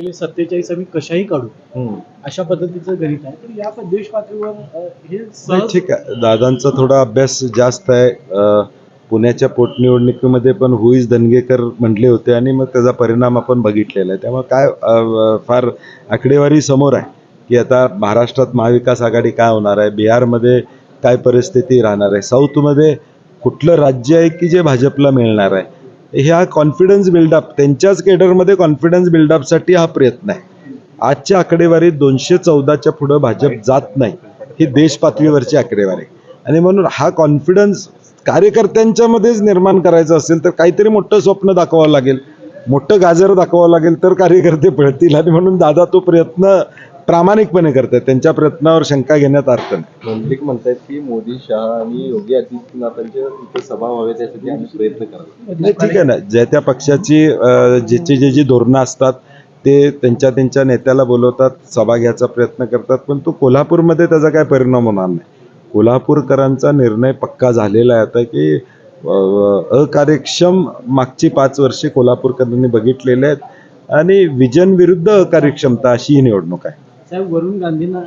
गेले सत्तेचाळीस आम्ही कशाही काढू. अशा पद्धतीचं गणित आहे. तर या देश पातळीवर हे ठीक आहे. दादांचा थोडा अभ्यास जास्त आहे. पुण्याच्या पोटनिवडणुकीमध्ये पण हुईज दनगेकर म्हटले होते आणि मग त्याचा परिणाम आपण बघितलेला आहे. त्यामुळे काय फार आकडेवारी समोर आहे की आता महाराष्ट्रात महाविकास आघाडी काय होणार आहे? बिहारमध्ये काय परिस्थिती राहणार आहे? साऊथमध्ये कुठलं राज्य आहे की जे भाजपला मिळणार आहे? ह्या कॉन्फिडन्स बिल्डअप त्यांच्याच केडरमध्ये कॉन्फिडन्स बिल्डअपसाठी हा प्रयत्न आहे. आजच्या आकडेवारीत दोनशे चौदाच्या पुढं भाजप जात नाही. ही देश पातळीवरची आकडेवारी आहे. आणि म्हणून हा कॉन्फिडन्स कार्यकर्त्यांच्या मध्येच निर्माण करायचं असेल तर काहीतरी मोठं स्वप्न दाखवावं लागेल. मोठं गाजर दाखवावं लागेल तर कार्यकर्ते पळतील. आणि म्हणून दादा तो प्रयत्न प्रामाणिकपणे करतात त्यांच्या प्रयत्नावर शंका घेण्यात अर्थ नाही. मंत्रिक म्हणतायत की मोदी शहा आणि योगी आदित्यनाथांच्या इथे सभा व्हावे त्यासाठी आम्ही प्रयत्न करतो नाही ठीक आहे ना. ज्या त्या पक्षाची ज्याची जे जी धोरणं असतात ते त्यांच्या त्यांच्या नेत्याला बोलवतात सभा घ्यायचा प्रयत्न करतात पण तो कोल्हापूरमध्ये त्याचा काय परिणाम होणार नाही. कोल्हापूरकरांचा निर्णय पक्का झालेला आहे आता की अकार्यक्षम मागची पाच वर्षे कोल्हापूरकरांनी बघितलेले आहेत आणि विजन विरुद्ध अकार्यक्षमता अशी ही निवडणूक आहे. साहेब वरुण गांधींना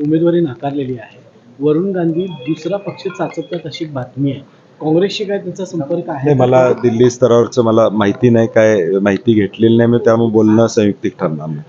उमेदवारी नाकारलेली आहे. वरुण गांधी दुसरा पक्ष चाचपतात अशी बातमी आहे. काँग्रेसशी काय त्यांचा संपर्क आहे? मला दिल्ली स्तरावरचं मला माहिती नाही काय माहिती घेतलेली नाही मी त्यामुळे बोलणं संयुक्तिक ठरणार नाही.